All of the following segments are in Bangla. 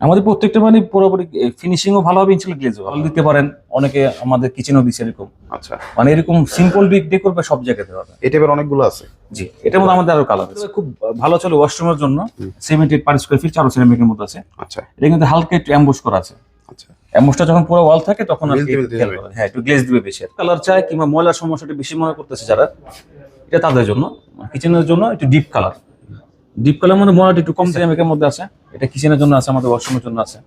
আমাদের প্রত্যেকটা মানে পুরোপুরি ফিনিশিংও ভালো হবে ইনশাল্লাহ গ্লেজও ভালো দিতে পারেন অনেকে আমাদের কিচেনও দিচ্ছে এরকম। আচ্ছা। মানে এরকম সিম্পল বিগ ডেকোর বা সব জায়গাতে যায় এই টাইপের অনেকগুলো আছে। জি এটার মধ্যে আমাদের আরও কালার আছে। খুব ভালো চলে ওয়াশরুমের জন্য। Seventy eight per square feet চারো সিরামিকের মধ্যে আছে। আচ্ছা। এটা কিন্তু হালকা একটু অ্যাম্বুশ করা আছে। আচ্ছা। অ্যাম্বুসটা যখন পুরো ওয়াল থাকে তখন আর। হ্যাঁ একটু গ্লেজ দিবে বেশি। কালার চায় কিংবা ময়লার সমস্যাটা বেশি মনে করতেছে যারা এটা তাদের জন্য। কিচেনের জন্য একটু ডিপ কালার ডিপ কালার মধ্যে ময়লাটা একটু কম সিরামিকের মধ্যে আছে। এটা কিচেনের জন্য আছে আমাদের ওয়াশরুমের জন্য আছে।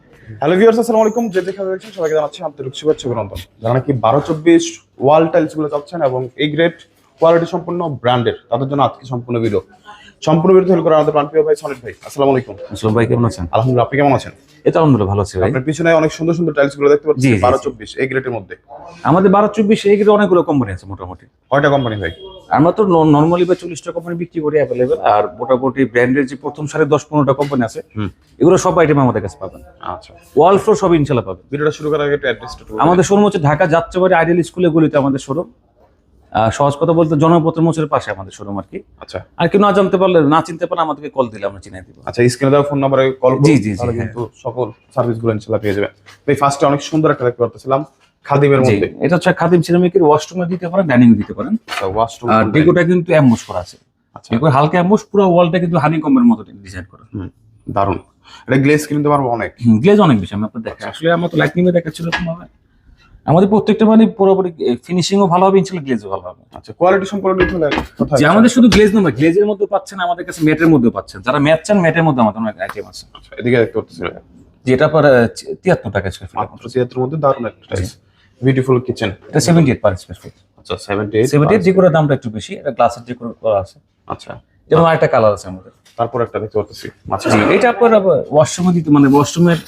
হ্যালো ভিউয়ার্স আসসালামু আলাইকুম। যে দেখা সবাইকে জানাচ্ছি আন্তরিক শুভেচ্ছা অভিনন্দন। যারা নাকি বারো চব্বিশ ওয়াল টাইলসগুলো চাচ্ছেন এবং এই গ্রেড কোয়ালিটি সম্পূর্ণ ব্র্যান্ডের তাদের জন্য আজকে সম্পূর্ণ ভিডিও সম্পূর্ণ ভিডিও হেল্প করে আমাদের প্রাণপ্রিয় ভাই সনিট ভাই আসসালামু আলাইকুম। মুসলিম ভাই কেমন আছেন? আলহামদুলিল্লাহ আপনি কেমন আছেন? এটা আলহামদুলিল্লাহ ভালো আছে ভাই। আপনার পিছনে অনেক সুন্দর সুন্দর টাইলসগুলো দেখতে পাচ্ছি বারো চব্বিশ এই গ্রেডের মধ্যে। আমাদের বারো চব্বিশ এই গ্রেড অনেকগুলো কোম্পানি আছে মোটামুটি। কয়টা কোম্পানি ভাই? আমরা তো নর্মালি বা চল্লিশটা কোম্পানি বিক্রি করি অ্যাভেলেবেল আর মোটামুটি ব্র্যান্ডের যে প্রথম সাড়ে দশ পনেরোটা কোম্পানি আছে এগুলো সব আইটেম আমাদের কাছে পাবেন। আচ্ছা। ওয়াল ফ্লোর সব ইনশাল্লাহ পাবেন। ভিডিওটা শুরু করার আগে একটা অ্যাড্রেসটা আমাদের শোরুম হচ্ছে ঢাকা যাত্রাবাড়ি আইডিয়াল স্কুলে গুলিতে আমাদের শোরুম সহজ কথা বলতে জনপত্র মোচের পাশে আমাদের শোরুম আর কি। আচ্ছা। আর কেউ না জানতে পারলে না চিনতে পারলে আমাদেরকে কল দিলে আমরা চিনাই দিব। আচ্ছা স্ক্রিনে দেওয়া ফোন নাম্বারে কল জি, জি, হ্যাঁ। কিন্তু সকল সার্ভিসগুলো ইনশাআল্লাহ পেয়ে যাবেন। ভাই ফার্স্টে অনেক সুন্দর একটা দেখতে পারতেছিলাম খাদিমের মধ্যে। এটা হচ্ছে খাদিম সিরামিকের ওয়াশরুমে দিতে পারেন ডাইনিং দিতে পারেন। ওয়াশরুম আর ডেকোটা কিন্তু করা আছে। আচ্ছা। হালকা অ্যাম্বুস পুরো ওয়ালটা কিন্তু হানি কমের মতো ডিজাইন করা। দারুণ। এটা গ্লেজ কিনতে পারব অনেক। গ্লেজ অনেক বেশি আমি আপনার দেখা আসলে আমার তো লাইটনিং এ দেখাচ্ছিল তোমার। আমাদের প্রত্যেকটা মানে পুরোপুরি ফিনিশিংও ভালো হবে ইনশাল্লাহ গ্লেজও ভালো হবে। আচ্ছা কোয়ালিটি সম্পর্কে কোথায় যে আমাদের শুধু গ্লেজ নয় গ্লেজের মধ্যে পাচ্ছেন আমাদের কাছে ম্যাটের মধ্যে পাচ্ছেন। যারা ম্যাট চান ম্যাটের মধ্যে আমাদের অনেক আইটেম আছে। আচ্ছা এদিকে দেখতে পারতেছিলেন যেটা পর তিয়াত্তর টাকা স্কোয়ার ফিট মাত্র ছিয়াত্তর মধ্যে দারুণ একটা বিউটিফুল কিচেন এটা seventy eight per square feet আচ্ছা সেভেন্টি এইট সেভেন্টি এইট যে দামটা একটু বেশি এটা গ্লাসের যে করা আছে। আচ্ছা। যেমন আরেকটা কালার আছে আমাদের। তারপর একটা দেখতে জি এটা আপনার ওয়াশরুমে দিতে মানে ওয়াশরুমের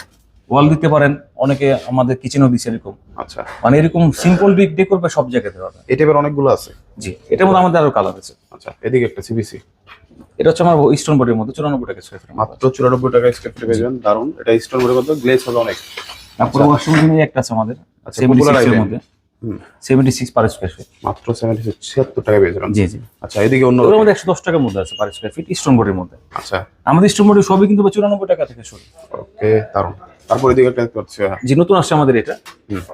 ওয়াল দিতে পারেন অনেকে আমাদের কিচেনও দিচ্ছে এরকম। আচ্ছা। মানে এরকম সিম্পল বিগ ডেকোর বা সব জায়গাতে যায়। এই অনেকগুলো আছে। জি এটার মধ্যে আমাদের আরও কালার আছে। আচ্ছা এদিকে একটা সিবিসি এটা হচ্ছে আমার ইস্টার্ন বোর্ডের মধ্যে চুরানব্বই টাকা স্কোয়ার ফিট মাত্র চুরানব্বই টাকা স্কোয়ার ফিট পেয়ে দারুণ। এটা স্টোন বলে কত গ্লেজ হবে অনেক। তারপরে ওয়াশরুম রুমে একটা আছে আমাদের। আচ্ছা, সেভেন্টি popular সিক্স এর মধ্যে। Seventy six per square feet মাত্র সেভেন্টি ছিয়াত্তর টাকা পেয়ে জি জি। আচ্ছা এদিকে অন্য ওর মধ্যে একশো দশ টাকার মধ্যে আছে পার স্কোয়ার ফিট স্টোন বোর্ডের মধ্যে। আচ্ছা। আমাদের স্টোন সবই কিন্তু চুরানব্বই টাকা থেকে শুরু। ওকে দারুণ। তারপর এদিকে একটা দেখতে পাচ্ছি হ্যাঁ, যে নতুন আসছে আমাদের এটা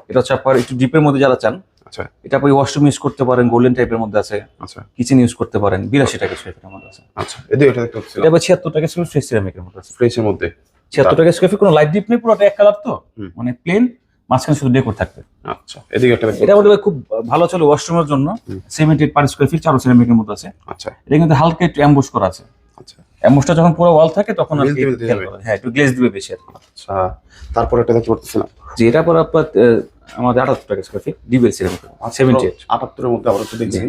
এটা হচ্ছে আপনার একটু ডিপের মধ্যে যারা চান আচ্ছা। এটা আপনি ওয়াশরুম ইউজ করতে পারেন গোল্ডেন টাইপের মধ্যে আছে। আচ্ছা। কিচেন ইউজ করতে পারেন বিরাশি টাকা স্কোয়ার ফিট আমাদের আছে। আচ্ছা এদিকে এটা দেখতে পাচ্ছি। এটা আবার ছিয়াত্তর টাকা স্কোয়ার ফ্রেশ সিরামিকের মধ্যে আছে। ফ্রেশের মধ্যে। ছিয়াত্তর টাকা স্কোয়ার ফিট কোনো লাইট ডিপ নেই পুরোটা এক কালার তো। মানে প্লেন মাঝখানে শুধু ডেকোর থাকবে। আচ্ছা এদিকে একটা এটা আমাদের খুব ভালো চলে ওয়াশরুমের জন্য। Seventy eight per square feet চারো সিরামিকের মধ্যে আছে। আচ্ছা। এটা কিন্তু হালকা একটু অ্যাম্বুস করা আছে। আচ্ছা। যখন পুরো ওয়াল থাকে তখন আর কি। হ্যাঁ একটু গ্লেজ দিবে বেশি আচ্ছা তারপর একটা দেখতে পারতেছিলাম যে এটা পর আপনার আমাদের আটাত্তর টাকা স্কোয়ার ফিট ডিবেল সিরামিক সেভেন্টি এইট আটাত্তরের মধ্যে আবার একটু দেখছি।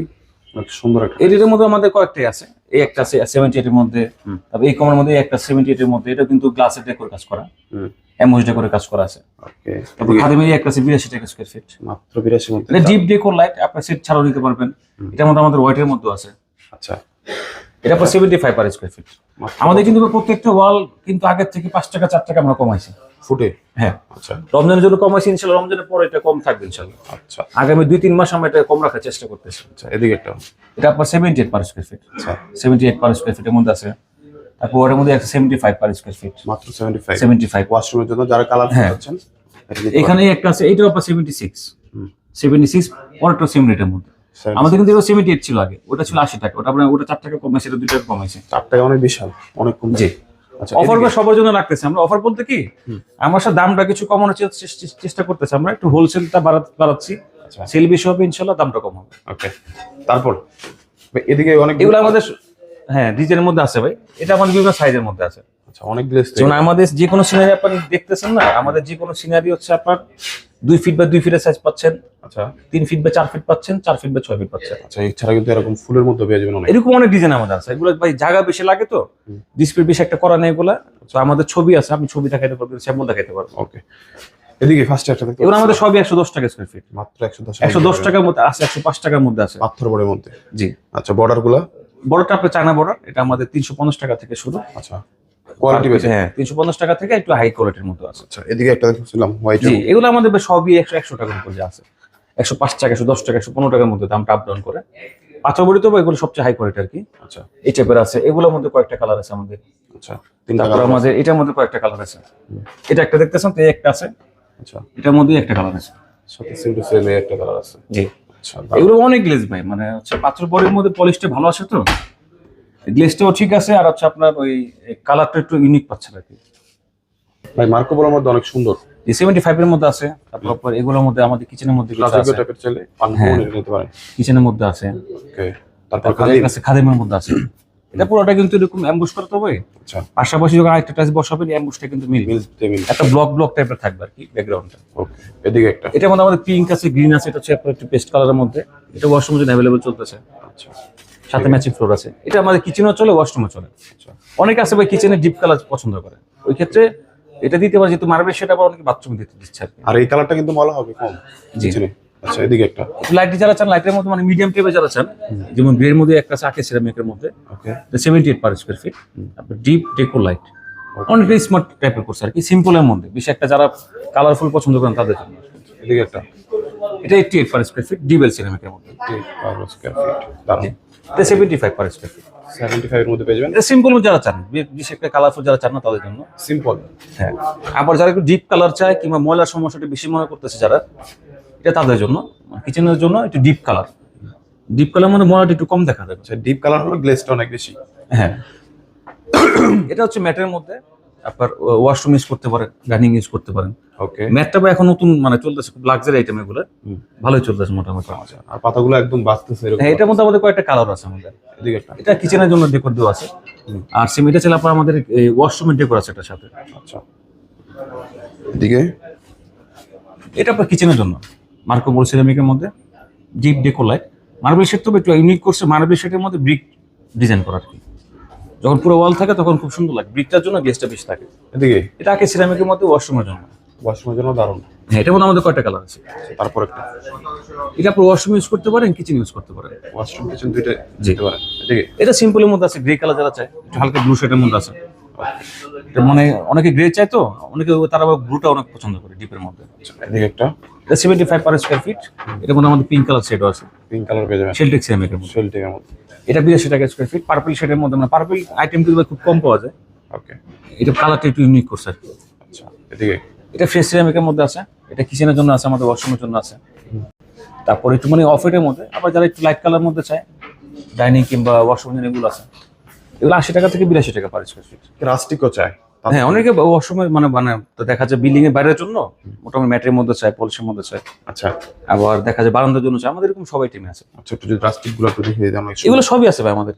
সুন্দর একটা এর মধ্যে আমাদের কয়েকটাই আছে। এই একটা আছে সেভেন্টি এইটের মধ্যে। তারপর এই কমের মধ্যে এই একটা সেভেন্টি এইটের মধ্যে এটা কিন্তু গ্লাসের ডেকোর কাজ করা। অ্যামোস ডেকোর কাজ করা আছে। ওকে তারপর খাদিমের একটা আছে বিরাশি টাকা স্কোয়ার ফিট মাত্র বিরাশির মধ্যে ডিপ ডেকোর লাইট আপনার সেট ছাড়াও নিতে পারবেন। এটার মধ্যে আমাদের হোয়াইটের মধ্যে আছে। আচ্ছা। এটা পর seventy five per square feet আমাদের কিন্তু প্রত্যেকটা ওয়াল কিন্তু আগের থেকে পাঁচ টাকা চার টাকা আমরা কমাইছি। ফুটে? হ্যাঁ। আচ্ছা। রমজানের জন্য কমাইছি ইনশাল্লাহ রমজানের পরে এটা কম থাকবে ইনশাল্লাহ। আচ্ছা। আগামী দুই তিন মাস আমরা এটা কম রাখার চেষ্টা করতেছি। আচ্ছা এদিকে একটা। এটা আপনার seventy eight per square feet আচ্ছা। সেভেন্টি এইট পার স্কোয়ার ফিটের মধ্যে আছে। তারপর ওটার মধ্যে একটা seventy five per square feet মাত্র সেভেন্টি ফাইভ সেভেন্টি ফাইভ ওয়াশরুমের জন্য যারা কালার হ্যাঁ। এখানে একটা আছে এটাও আপনার সেভেন্টি সিক্স। সেভেন্টি সিক্স পরেরটা সেম রেটের মধ্যে। আমাদের কিন্তু এটা সেভেন্টি এইট ছিল আগে। ওটা ছিল আশি টাকা। ওটা আপনার ওটা চার টাকা কমেছে এটা দুই টাকা কমেছে চার টাকা অনেক বিশাল। অনেক কম জি। আচ্ছা অফার এদিকে- সবার জন্য রাখতেছে। আমরা অফার বলতে কি। আমার সাথে দামটা কিছু কমানোর চেষ্টা করতেছে। আমরা একটু হোলসেলটা বাড়াচ্ছি। আচ্ছা। সেল বেশি হবে ইনশাল্লাহ দামটা কম হবে। ওকে তারপর? এদিকে অনেক এগুলো আমাদের হ্যাঁ ডিজাইনের মধ্যে আছে ভাই। এটা আমাদের বিভিন্ন সাইজের মধ্যে আছে। আচ্ছা অনেক যেমন আমাদের যে কোনো সিনারি আপনি দেখতেছেন না আমাদের যে কোনো সিনারি হচ্ছে আপনার দুই ফিট বা দুই ফিটের সাইজ পাচ্ছেন। আচ্ছা। তিন ফিট বা চার ফিট পাচ্ছেন চার ফিট বা ছয় ফিট পাচ্ছেন। আচ্ছা এছাড়া কিন্তু এরকম ফুলের মধ্যে পেয়ে যাবেন অনেক। এরকম অনেক ডিজাইন আমাদের আছে। এগুলো ভাই জায়গা বেশি লাগে তো ডিসপ্লে বেশি একটা করা নেই এগুলা। তো আমাদের ছবি আছে আপনি ছবি দেখাইতে পারবেন স্যাম্পল দেখাইতে পারবেন ওকে এদিকে ফার্স্ট একটা দেখতে এগুলো আমাদের সবই একশো দশ টাকা স্কোয়ার ফিট মাত্র একশো দশ একশো দশ টাকার মধ্যে আছে একশো পাঁচ টাকার মধ্যে আছে। পাথর বড়ের মধ্যে। জি। আচ্ছা বর্ডারগুলা? বড়টা আপনার চায়না বর্ডার এটা আমাদের তিনশো পঞ্চাশ টাকা থেকে শুরু। আচ্ছা। কোয়ালিটি বেশি। হ্যাঁ। তিনশো পঞ্চাশ টাকা থেকে একটু হাই কোয়ালিটির মধ্যে আছে। আচ্ছা এদিকে একটা দেখছিলাম হোয়াইট জি এগুলো আমাদের সবই একশো একশো টাকার উপরে আছে। একশো পাঁচ টাকা একশো দশ টাকা একশো পনেরো টাকার মধ্যে দামটা আপ ডাউন করে। পাথর বড়ি তো এগুলো সবচেয়ে হাই কোয়ালিটি আর কি। আচ্ছা। এই টাইপের আছে। এগুলোর মধ্যে কয়েকটা কালার আছে আমাদের। আচ্ছা তারপর আমাদের এটার মধ্যে কয়েকটা কালার আছে। এটা একটা দেখতেছেন তো একটা আছে। আচ্ছা। এটার মধ্যে একটা কালার আছে। সাথে একটা কালার আছে। জি। আচ্ছা এগুলো অনেক গ্লেজ ভাই মানে হচ্ছে পাথর বড়ির মধ্যে পলিশটা ভালো আসে তো? গ্লেজটাও ঠিক আছে আর হচ্ছে আপনার ওই কালারটা একটু ইউনিক পাচ্ছে আর কি। ভাই মার্কো বলার মধ্যে অনেক সুন্দর। এই সেভেন্টি ফাইভ এর মধ্যে আছে তারপর এগুলোর মধ্যে আমাদের কিচেনের মধ্যে পান হ্যাঁ। কিচেনের মধ্যে আছে। তারপর খাদেমের মধ্যে আছে। এটা পুরোটা কিন্তু এরকম অ্যাম্বুশ করতে হবে। আচ্ছা। পাশাপাশি যখন আরেকটা টাচ বসাবেন অ্যাম্বুশটা কিন্তু মিল মিলতে মিল একটা ব্লক ব্লক টাইপের থাকবে আর কি ব্যাকগ্রাউন্ডটা ওকে এদিকে একটা। এটার মধ্যে আমাদের পিঙ্ক আছে গ্রিন আছে এটা হচ্ছে আপনার একটু পেস্ট কালারের মধ্যে। এটা ওয়াশরুমের জন্য অ্যাভেলেবল চলতেছে। আচ্ছা। সাথে ম্যাচিং ফ্লোর আছে। এটা আমাদের কিচেনও চলে ওয়াশরুমে চলে। আচ্ছা। অনেকে আছে ভাই কিচেনে ডিপ কালার পছন্দ করে। ওই ক্ষেত্রে এটা দিতে পারে যেহেতু মার্বেল সেটা আবার অনেকে বাথরুমে দিতে দিচ্ছে আর এই কালারটা কিন্তু মলা হবে কম জি। আচ্ছা এদিকে একটা। লাইট যারা চান লাইটের মধ্যে মানে মিডিয়াম টাইপের যারা চান যেমন গ্রের মধ্যে একটা আছে সিরামিকের মধ্যে। Okay seventy eight per square feet তারপর ডিপ ডেকোর লাইট অনেকটাই স্মার্ট টাইপের করছে আর কি সিম্পলের মধ্যে। বেশি একটা যারা কালারফুল পছন্দ করেন তাদের জন্য। এদিকে একটা। এটা eighty eight per square feet ডিবেল সিরামিকের মধ্যে বারো স্কোয়ার ফিট এটা seventy five per square feet seventy ফাইভের মধ্যে পেয়ে যাবেন। সিম্পল যারা চান বে- বেশি একটা কালারফুল যারা চান না তাদের জন্য। সিম্পল হ্যাঁ। আবার যারা একটু ডিপ কালার চায় কিংবা ময়লার সমস্যাটা বেশি মনে করতেছে যারা এটা তাদের জন্য কিচেনের জন্য একটু ডিপ কালার ডিপ কালার মানে ময়লাটা একটু কম দেখা যাবে আচ্ছা ডিপ কালার হলো গ্লেজটা অনেক বেশি। হ্যাঁ। এটা হচ্ছে ম্যাটের মধ্যে আপনার ওয়াশরুম ইউজ করতে পারেন ডাইনিং ইউজ করতে পারেন। ওকে ম্যাটটা বা এখন নতুন মানে চলতেছে খুব লাক্সারি আইটেম এগুলো। হুম। ভালোই চলতেছে মোটামুটি। আর পাতাগুলো একদম বাঁচতেছে এরকম হ্যাঁ এটার মধ্যে আমাদের কয়েকটা কালার আছে আমাদের। এদিকে একটা। এটা কিচেনের জন্য ডেকোর দেওয়া আছে। আর সেম এটা ছিল আপনার আমাদের ওয়াশরুমের ডেকোর আছে এটার সাথে। আচ্ছা। এদিকে? এটা আপনার কিচেনের জন্য। মার্কো বল সিরামিকের মধ্যে deep deco light. Marble shade তো একটু ইউনিক করছে মার্বেল শেডের মধ্যে ব্রিক ডিজাইন করা আর কি। যখন পুরো ওয়াল থাকে তখন খুব সুন্দর লাগে ব্রিকটার জন্য গেস্টটা বেশি থাকে। এদিকে? এটা আগে সিরামিকের মধ্যে ওয়াশরুমের জন্য। ওয়াশরুমের জন্য দারুণ। হ্যাঁ এটার মধ্যে আমাদের কয়টা কালার আছে। তারপর একটা। এটা আপনি ওয়াশরুম ইউজ করতে পারেন কিচেন ইউজ করতে পারেন। ওয়াশরুম কিচেন দুইটা। দিতে পারেন। এদিকে? এটা সিম্পলের মধ্যে আছে গ্রে কালার যারা চায় একটু হালকা ব্লু শেডের মধ্যে আছে। এটা মানে অনেকে গ্রে চায় তো অনেকে তারা ব্লুটা অনেক পছন্দ করে ডিপের মধ্যে। আচ্ছা, এদিকে একটা। এটা পার স্কোয়ার ফিট মধ্যে আমাদের পিঙ্ক কালার শেডও আছে। পিঙ্ক কালার পেয়ে যাবেন। শেলটেক সিরামিকের মধ্যে। শেলটিকের মধ্যে। এটা বিরাশি টাকা স্কোয়ার ফিট পার্পল শেডের মধ্যে মানে পার্পল আইটেম কিন্তু খুব কম পাওয়া যায়। ওকে এটা কালারটা একটু ইউনিক করছে আচ্ছা এদিকে? এটা ফ্রেশ সিরামিকের মধ্যে আছে এটা কিচেনের জন্য আছে আমাদের ওয়াশরুমের জন্য আছে। তারপর একটু মানে অফ মধ্যে আবার যারা একটু লাইট কালার মধ্যে চায় ডাইনিং কিংবা ওয়াশরুম এগুলো আছে। এগুলো আশি টাকা থেকে বিরাশি টাকা পার স্কোয়ার ফিট রাস্টিকও চায়। হ্যাঁ অনেকে ওয়াশরুমে মানে মানে দেখা যায় বিল্ডিং এর বাইরের জন্য মোটামুটি ম্যাটের মধ্যে চায় পলিশের মধ্যে চায়। আচ্ছা। আবার দেখা যায় বারান্দার জন্য চায় আমাদের এরকম সবাই টিমে আছে। আচ্ছা একটু যদি রাস্টিকগুলো একটু দেখিয়ে এগুলো সবই আছে ভাই আমাদের।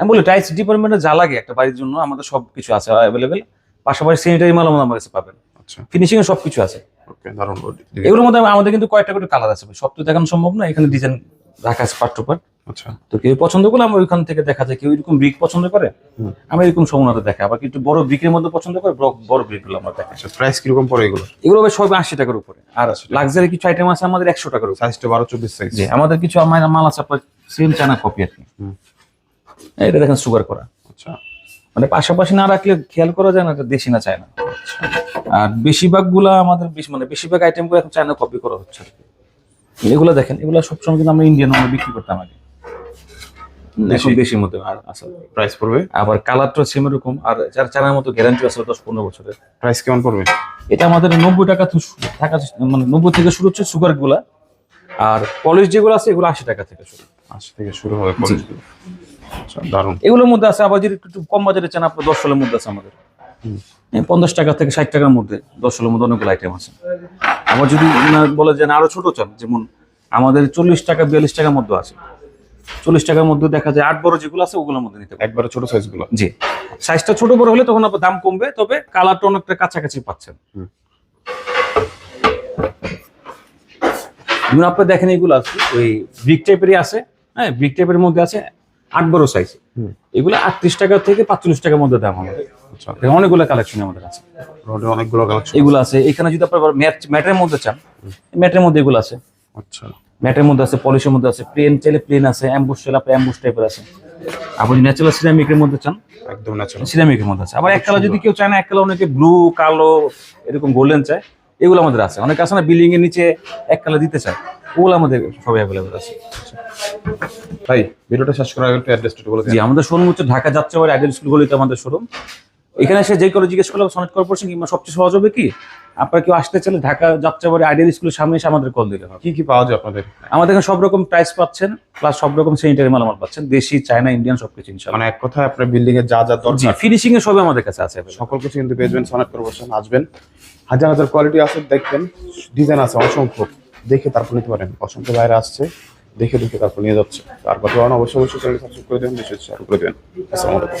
আমি বলি টাইলস ডিপার্টমেন্টে যা লাগে একটা বাড়ির জন্য আমাদের সব কিছু আছে অ্যাভেলেবেল পাশাপাশি স্যানিটারি মাল আমার কাছে পাবেন। আচ্ছা। ফিনিশিং এর সব কিছু আছে। ওকে দারুণ। এগুলোর মধ্যে আমাদের কিন্তু কয়েকটা করে কালার আছে সব তো দেখানো সম্ভব না এখানে ডিজাইন রাখা আছে পার্ট টু পার্ট আচ্ছা। তো কেউ পছন্দ করলে আমরা ওইখান থেকে দেখা যায় কেউ এরকম ব্রিক পছন্দ করে। আমরা এরকম সমুনাতে দেখা আবার কিন্তু বড় ব্রিকের মধ্যে পছন্দ করে বড়- বড় ব্রিকগুলো আমরা দেখা আচ্ছা প্রাইস কীরকম পড়ে এগুলো? এগুলো ভাই সবই আশি টাকার উপরে। আর লাক্সারি কিছু আইটেম আছে আমাদের একশো টাকার উপরে। সাইজটা বারো চব্বিশ সাইজ জি আমাদের কিছু আমার মাল আছে আপনার সেম চায়না কপি আর কি। এটা দেখেন সুগার করা। আচ্ছা। মানে পাশাপাশি না রাখলে খেয়াল করা যায় না এটা দেশি না চায় না আর বেশিরভাগগুলা আমাদের বেশি মানে বেশিরভাগ আইটেমগুলো এখন চায়না কপি করা হচ্ছে। এগুলো দেখেন এগুলো সবসময় কিন্তু আমরা ইন্ডিয়ান আমরা বিক্রি করতাম আগে। আর প্রাইস পড়বে। আবার কালারটা সেম এরকম আর মতো গ্যারান্টি আছে দশ পনেরো বছরের। প্রাইস কেমন পড়বে? এটা আমাদের নব্বই টাকা মানে নব্বই থেকে শুরু হচ্ছে সুগারগুলা আর পলিশ যেগুলো আছে এগুলো আশি টাকা থেকে শুরু। আশি থেকে শুরু হবে পলিশগুলো আচ্ছা দারুণ। এগুলোর মধ্যে আছে আবার যদি একটু কম বাজারে চান আপনার দশ সালের মধ্যে আছে আমাদের। পঞ্চাশ টাকা থেকে ষাট টাকার মধ্যে দশ সালের মধ্যে অনেকগুলো আইটেম আছে। আবার যদি বলে যে না আরও ছোট চান যেমন আমাদের চল্লিশ টাকা বিয়াল্লিশ টাকার মধ্যে আছে। চল্লিশ টাকার মধ্যে দেখা যায় আট বড় যেগুলো আছে ওগুলোর মধ্যে নিতে পারেন। একবারে ছোট সাইজগুলো জি। সাইজটা ছোট বড় হলে তখন আপনার দাম কমবে তবে কালারটা অনেকটা কাছাকাছি পাচ্ছেন। যেমন আপনি দেখেন এগুলো আছে ওই ব্রিক টাইপেরই আছে হ্যাঁ ব্রিক টাইপের মধ্যে আছে আট বড় সাইজ হুম। এগুলো আটত্রিশ টাকা থেকে পাঁচচল্লিশ টাকার মধ্যে দাম আমাদের আচ্ছা অনেকগুলো কালেকশন আমাদের আছে। রোডে অনেকগুলো কালেকশন এগুলো আছে। এখানে যদি আপনার ম্যাট ম্যাটের মধ্যে চান ম্যাটের মধ্যে এগুলো আছে। আচ্ছা। ম্যাটের মধ্যে আছে পলিশের মধ্যে আছে প্লেন চাইলে প্লেন আছে অ্যাম্বুশ চাইলে আপনার অ্যাম্বুশ টাইপের আছে। আপনি ন্যাচারাল সিরামিকের মধ্যে চান? একদম ন্যাচারাল সিরামিকের মধ্যে আছে। আবার এক কালার যদি কেউ চায় না এক কালার অনেকে ব্লু কালো এরকম গোল্ডেন চায় এগুলো আমাদের আছে। অনেকে আছে না বিল্ডিং এর নিচে এক কালার দিতে চায় ওগুলো আমাদের সবই অ্যাভেলেবেল আছে। ভাই ভিডিওটা শেষ করার আগে একটু অ্যাড্রেসটা বলে দিন। আমাদের শোরুম হচ্ছে ঢাকা যাত্রাবাড়ি আইডিয়াল স্কুলগুলিতে আমাদের শোরুম এখানে এসে যে করে জিজ্ঞেস করলাম সনেট কর্পোরেশন কিংবা সবচেয়ে সহজ হবে কি? আপনার কেউ আসতে চাইলে ঢাকা যাত্রাবাড়ি আইডিয়াল স্কুলের সামনে এসে আমাদের কল দিলে হবে। কি কি পাওয়া যায় আপনাদের? আমাদের এখানে সব রকম প্রাইস পাচ্ছেন প্লাস সব রকম স্যানিটারি মালামাল পাচ্ছেন দেশি চায়না ইন্ডিয়ান সবকিছু ইনশাল্লাহ মানে এক কথায় আপনার বিল্ডিং এর যা যা দরকার। ফিনিশিং এর সবই আমাদের কাছে আছে। সকল কিছু কিন্তু পেয়ে যাবেন সনেট কর্পোরেশন আসবেন। হাজার হাজার কোয়ালিটি আছে দেখবেন ডিজাইন আছে অসংখ্য। দেখে তারপর নিতে পারেন। অসংখ্য বাইরে আসছে দেখে দেখে তারপর নিয়ে যাচ্ছে। কথা অবশ্যই অবশ্যই চ্যানেল সাবস্ক্রাইব করে দেবেন বেশি শেয়ার করে দেবেন। আসসালামু আলাইকুম।